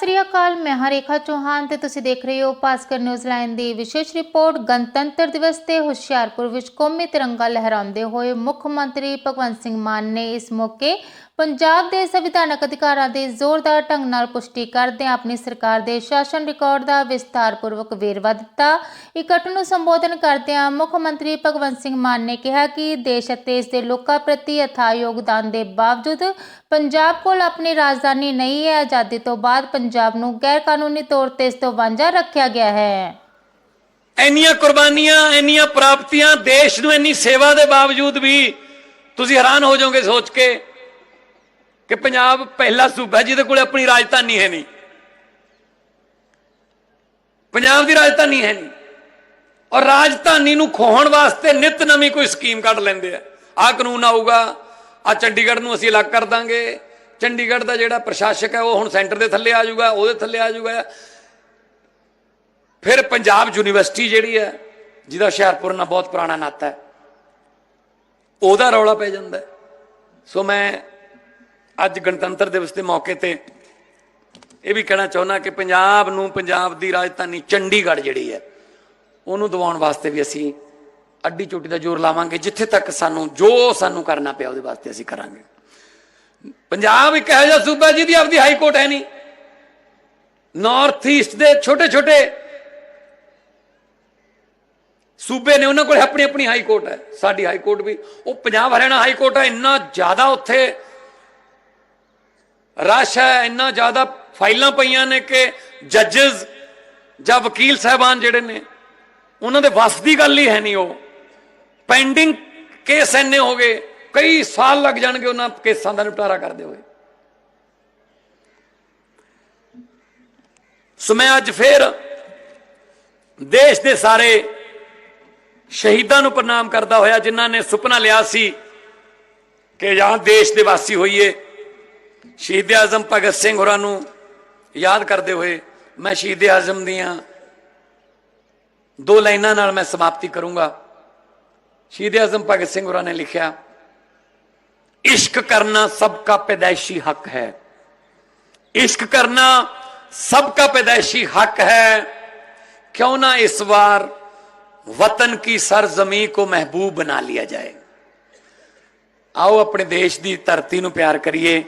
ਸ੍ਰੀ ਅਕਾਲ, ਮੈਂ ਹਾਂ ਰੇਖਾ ਚੌਹਾਨ ਤੇ ਤੁਸੀਂ ਦੇਖ ਰਹੇ ਹੋ ਭਾਸਕਰ ਨਿਊਜ਼ ਲਾਈਨ ਦੀ ਵਿਸ਼ੇਸ਼ ਰਿਪੋਰਟ। ਗਣਤੰਤਰ ਦਿਵਸ ਤੇ ਹੁਸ਼ਿਆਰਪੁਰ ਵਿੱਚ ਕੌਮੀ ਤਿਰੰਗਾ ਲਹਿਰਾਉਂਦੇ ਹੋਏ ਮੁੱਖ ਮੰਤਰੀ ਭਗਵੰਤ ਸਿੰਘ ਮਾਨ ਨੇ ਇਸ ਮੌਕੇ ਪੰਜਾਬ ਦੇ ਸੰਵਿਧਾਨਕ ਅਧਿਕਾਰਾਂ ਦੀ ਜ਼ੋਰਦਾਰ ਢੰਗ ਨਾਲ ਪੁਸ਼ਟੀ ਕਰਦਿਆਂ ਆਪਣੀ ਸਰਕਾਰ ਦੇ ਸ਼ਾਸਨ ਰਿਕਾਰਡ ਦਾ ਵਿਸਤਾਰਪੂਰਵਕ ਵੇਰਵਾ ਦਿੱਤਾ। ਇਕੱਠ ਨੂੰ ਸੰਬੋਧਨ ਕਰਦਿਆਂ ਮੁੱਖ ਮੰਤਰੀ ਭਗਵੰਤ ਸਿੰਘ ਮਾਨ ਨੇ ਕਿਹਾ ਕਿ ਦੇਸ਼ ਅਤੇ ਇਸ ਦੇ ਲੋਕਾਂ ਪ੍ਰਤੀ ਅਥਾਹ ਯੋਗਦਾਨ ਦੇ ਬਾਵਜੂਦ ਪੰਜਾਬ ਕੋਲ ਆਪਣੀ ਰਾਜਧਾਨੀ ਨਹੀਂ ਹੈ, ਆਜ਼ਾਦੀ ਤੋਂ ਬਾਅਦ ਪੰਜਾਬ ਨੂੰ ਗੈਰ ਕਾਨੂੰਨੀ ਤੌਰ ਤੇ ਇਸ ਤੋਂ ਵਾਂਝਾ ਰੱਖਿਆ ਗਿਆ ਹੈ। ਇੰਨੀਆਂ ਕੁਰਬਾਨੀਆਂ, ਇੰਨੀਆਂ ਪ੍ਰਾਪਤੀਆਂ ਦੇਸ਼ ਨੂੰ ਇੰਨੀ ਸੇਵਾ ਦੇ ਬਾਵਜੂਦ ਵੀ ਤੁਸੀਂ ਹੈਰਾਨ ਹੋ ਜਾਓਗੇ ਸੋਚ ਕੇ ਕਿ ਪੰਜਾਬ ਪਹਿਲਾ ਸੂਬਾ ਜਿਹਦੇ ਕੋਲੇ ਆਪਣੀ ਰਾਜਧਾਨੀ ਹੈ ਨਹੀਂ। ਪੰਜਾਬ ਦੀ ਰਾਜਧਾਨੀ ਹੈ ਨਹੀਂ। ਔਰ ਰਾਜਧਾਨੀ ਨੂੰ ਖੋਹਣ ਵਾਸਤੇ ਨਿਤ ਨਵੀਂ ਕੋਈ ਸਕੀਮ ਕੱਢ ਲੈਂਦੇ ਆ। ਆਹ ਕਾਨੂੰਨ ਆਊਗਾ ਆ ਚੰਡੀਗੜ੍ਹ ਨੂੰ ਅਸੀਂ ਅਲੱਗ ਕਰ ਦਾਂਗੇ ਚੰਡੀਗੜ੍ਹ ਦਾ ਜਿਹੜਾ ਪ੍ਰਸ਼ਾਸਕ ਹੈ, ਉਹ ਹੁਣ ਸੈਂਟਰ ਦੇ ਥੱਲੇ ਆ ਜਾਊਗਾ, ਉਹਦੇ ਥੱਲੇ ਆ ਜਾਊਗਾ। ਫਿਰ ਪੰਜਾਬ ਯੂਨੀਵਰਸਿਟੀ ਜਿਹੜੀ ਹੈ, ਜਿਹਦਾ ਹੁਸ਼ਿਆਰਪੁਰ ਨਾਲ ਬਹੁਤ ਪੁਰਾਣਾ ਨਾਤਾ ਹੈ, ਉਹਦਾ ਰੌਲਾ ਪੈ ਜਾਂਦਾ ਸੋ ਮੈਂ ਅੱਜ ਗਣਤੰਤਰ ਦਿਵਸ ਦੇ ਮੌਕੇ ਤੇ ਇਹ ਵੀ ਕਹਿਣਾ ਚਾਹੁੰਦਾ ਕਿ ਪੰਜਾਬ ਨੂੰ, ਪੰਜਾਬ ਦੀ ਰਾਜਧਾਨੀ ਚੰਡੀਗੜ੍ਹ ਜਿਹੜੀ ਹੈ, ਉਹਨੂੰ ਦਿਵਾਉਣ ਵਾਸਤੇ ਵੀ ਅਸੀਂ ਅੱਡੀ ਚੋਟੀ ਦਾ ਜ਼ੋਰ ਲਾਵਾਂਗੇ, ਜਿੱਥੇ ਤੱਕ ਸਾਨੂੰ, ਜੋ ਸਾਨੂੰ ਕਰਨਾ ਪਿਆ, ਉਹਦੇ ਵਾਸਤੇ ਅਸੀਂ ਕਰਾਂਗੇ। ਪੰਜਾਬ ਇੱਕ ਇਹੋ ਜਿਹਾ ਸੂਬਾ ਜਿਹਦੀ ਆਪਦੀ ਹਾਈ ਕੋਰਟ ਹੈ ਨਹੀਂ। ਨਾਰਥ ਈਸਟ ਦੇ ਛੋਟੇ ਛੋਟੇ ਸੂਬੇ ਨੇ ਉਹਨਾਂ ਕੋਲ ਆਪਣੀ ਆਪਣੀ ਹਾਈ ਕੋਰਟ ਹੈ। ਸਾਡੀ ਹਾਈ ਕੋਰਟ ਵੀ। ਉਹ ਪੰਜਾਬ ਹਰਿਆਣਾ ਹਾਈ ਕੋਰਟ ਹੈ, ਇੰਨਾ ਜ਼ਿਆਦਾ ਉੱਥੇ ਰਸ਼ ਹੈ, ਇੰਨਾ ਜ਼ਿਆਦਾ ਫਾਈਲਾਂ ਪਈਆਂ ਨੇ ਕਿ ਜੱਜਸ ਜਾਂ ਵਕੀਲ ਸਾਹਿਬਾਨ ਜਿਹੜੇ ਨੇ, ਉਹਨਾਂ ਦੇ ਵੱਸ ਦੀ ਗੱਲ ਹੀ ਹੈ ਨਹੀਂ ਉਹ। ਪੈਂਡਿੰਗ ਕੇਸ ਇੰਨੇ ਹੋ ਗਏ। ਕਈ ਸਾਲ ਲੱਗ ਜਾਣਗੇ ਉਹਨਾਂ ਕੇਸਾਂ ਦਾ ਨਿਪਟਾਰਾ ਕਰਦੇ ਹੋਏ। ਸੋ ਮੈਂ ਅੱਜ ਫੇਰ ਦੇਸ਼ ਦੇ ਸਾਰੇ ਸ਼ਹੀਦਾਂ ਨੂੰ ਪ੍ਰਣਾਮ ਕਰਦਾ ਹੋਇਆ, ਜਿਨ੍ਹਾਂ ਨੇ ਸੁਪਨਾ ਲਿਆ ਸੀ ਕਿ ਜਾਂ ਦੇਸ਼ ਦੇ ਵਾਸੀ ਹੋਈਏ। ਸ਼ਹੀਦ ਆਜ਼ਮ ਭਗਤ ਸਿੰਘ ਹੋਰਾਂ ਨੂੰ ਯਾਦ ਕਰਦੇ ਹੋਏ ਮੈਂ ਸ਼ਹੀਦ ਆਜ਼ਮ ਦੀਆਂ ਦੋ ਲਾਈਨਾਂ ਨਾਲ ਮੈਂ ਸਮਾਪਤੀ ਕਰੂੰਗਾ। ਸ਼ਹੀਦ ਆਜ਼ਮ ਭਗਤ ਸਿੰਘ ਹੋਰਾਂ ਨੇ ਲਿਖਿਆ ਇਸ਼ਕ ਕਰਨਾ ਸਭ ਦਾ ਪੈਦਾਇਸ਼ੀ ਹੱਕ ਹੈ इश्क करना सबका पैदाइशी हक है क्यों ना इस बार वतन की सरजमी को महबूब बना लिया जाए ਆਓ ਆਪਣੇ ਦੇਸ਼ ਦੀ ਧਰਤੀ ਨੂੰ ਪਿਆਰ ਕਰੀਏ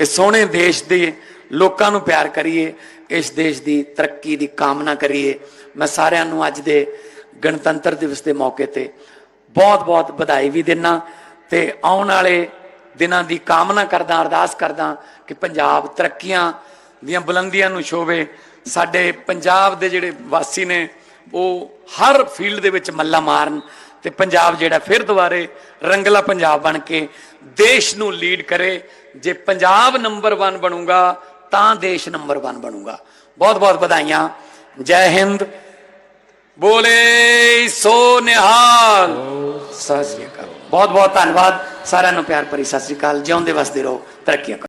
ਇਸ ਸੋਹਣੇ ਦੇਸ਼ ਦੇ ਲੋਕਾਂ ਨੂੰ ਪਿਆਰ ਕਰੀਏ ਇਸ ਦੇਸ਼ ਦੀ ਤਰੱਕੀ ਦੀ ਕਾਮਨਾ ਕਰੀਏ ਮੈਂ ਸਾਰਿਆਂ ਨੂੰ ਅੱਜ ਦੇ ਗਣਤੰਤਰ ਦਿਵਸ ਦੇ ਮੌਕੇ ਤੇ ਬਹੁਤ-ਬਹੁਤ ਵਧਾਈ ਵੀ ਦਿੰਨਾ ਤੇ ਆਉਣ ਵਾਲੇ ਦਿਨਾਂ ਦੀ ਕਾਮਨਾ ਕਰਦਾ, ਅਰਦਾਸ ਕਰਦਾ ਕਿ ਪੰਜਾਬ ਤਰੱਕੀਆਂ ਦੀਆਂ ਬੁਲੰਦੀਆਂ ਨੂੰ ਛੋਵੇ। ਸਾਡੇ ਪੰਜਾਬ ਦੇ ਜਿਹੜੇ ਵਾਸੀ ਨੇ, ਉਹ ਹਰ ਫੀਲਡ ਦੇ ਵਿੱਚ ਮੱਲਾ ਮਾਰਨ ਤੇ ਪੰਜਾਬ ਜਿਹੜਾ ਫਿਰ ਦੁਬਾਰੇ ਰੰਗਲਾ ਪੰਜਾਬ ਬਣ ਕੇ ਦੇਸ਼ ਨੂੰ ਲੀਡ ਕਰੇ। ਜੇ ਪੰਜਾਬ ਨੰਬਰ 1 ਬਣੂਗਾ, ਤਾਂ ਦੇਸ਼ ਨੰਬਰ 1 ਬਣੂਗਾ। ਬਹੁਤ ਬਹੁਤ ਵਧਾਈਆਂ। ਜੈ ਹਿੰਦ। ਬੋਲੇ ਸੋ ਨਿਹਾਲ। ਸਤਿ ਸ੍ਰੀ ਅਕਾਲ। ਬਹੁਤ ਬਹੁਤ ਧੰਨਵਾਦ। ਸਾਰਿਆਂ ਨੂੰ ਪਿਆਰ ਭਰੀ ਸਤਿ ਸ੍ਰੀ ਅਕਾਲ। ਜਿਉਂਦੇ ਵਸਦੇ ਰਹੋ। ਤਰੱਕੀਆਂ ਕਰੋ।